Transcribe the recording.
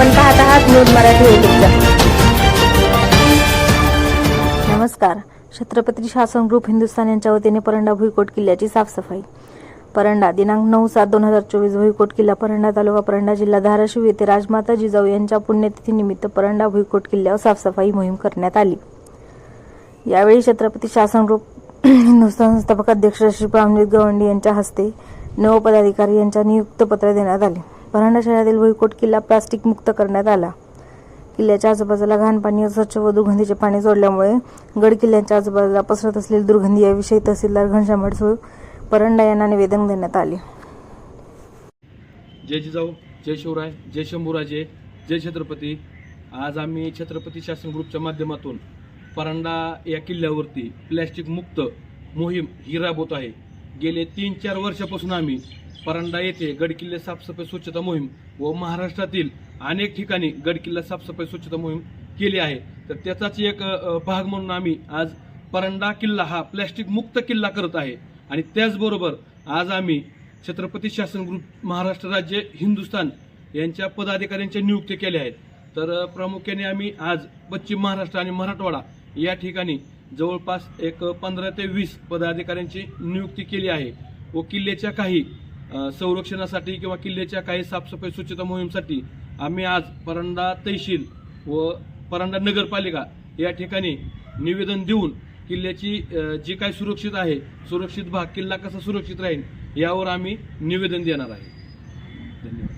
Marathi YouTube नमस्कार. छत्रपती शासन group Hindustan यांच्या वतीने परंडा भुईकोट किल्ल्याची साफसफाई. परंडा दिनांक नऊ सात दोन हजार चोवीस भुईकोट किल्ला परंडा तालुका परंडा जिल्हा धाराशिव येथे राजमाता जिजाऊ यांच्या पुण्यतिथीनिमित्त परंडा भुईकोट किल्ल्यावर साफसफाई मोहीम करण्यात आली. यावेळी छत्रपती शासन ग्रुप हिंदुस्थान संस्थापक अध्यक्ष श्री प्रामजित गवंडी यांच्या हस्ते नव पदाधिकारी यांच्या नियुक्त पत्र देण्यात आले. शहरातील भुईकोट किल्ला प्लास्टिक मुक्त करण्यात आला. किल्ल्याच्या आजूबाजूला घाण पाणी स्वच्छ व दुर्गंधीचे पाणी सोडल्यामुळे गड किल्ल्याच्या आजूबाजूला पसरत असलेली दुर्गंधी याविषयी तहसीलदार घनश्याम अडसूळ परंडा यांना निवेदन देण्यात आले. जय जिजाऊ जय शिवराय जय शंभूराजे जय छत्रपती. आज आम्ही छत्रपती शासन ग्रुपच्या माध्यमातून परांडा या किल्ल्यावरती प्लॅस्टिक मुक्त मोहीम ही राबवत आहे. गेले तीन चार वर्षापासून आम्ही परंडा येथे गडकिल्ले साफसफाई स्वच्छता मोहीम व महाराष्ट्रातील अनेक ठिकाणी गडकिल्ला साफसफाई स्वच्छता मोहीम केली आहे. तर त्याचाच एक भाग म्हणून आम्ही आज परांडा किल्ला हा प्लॅस्टिक मुक्त किल्ला करत आहे. आणि त्याचबरोबर आज आम्ही छत्रपती शासन ग्रुप महाराष्ट्र राज्य हिंदुस्थान यांच्या पदाधिकाऱ्यांच्या नियुक्ती केल्या आहेत. तर प्रामुख्याने आम्ही आज पश्चिम महाराष्ट्र आणि मराठवाडा या ठिकाणी जवळपास एक पंधरा ते वीस पदाधिकाऱ्यांची नियुक्ती केली आहे व किल्ल्याच्या काही संरक्षणासाठी किंवा किल्ल्याच्या काही साफसफाई स्वच्छता मोहीमसाठी आम्ही आज परांडा तहसील व परांडा नगरपालिका या ठिकाणी निवेदन देऊन किल्ल्याची जी काही सुरक्षित आहे सुरक्षित भाग किल्ला कसा सुरक्षित राहील यावर आम्ही निवेदन देणार आहे. धन्यवाद.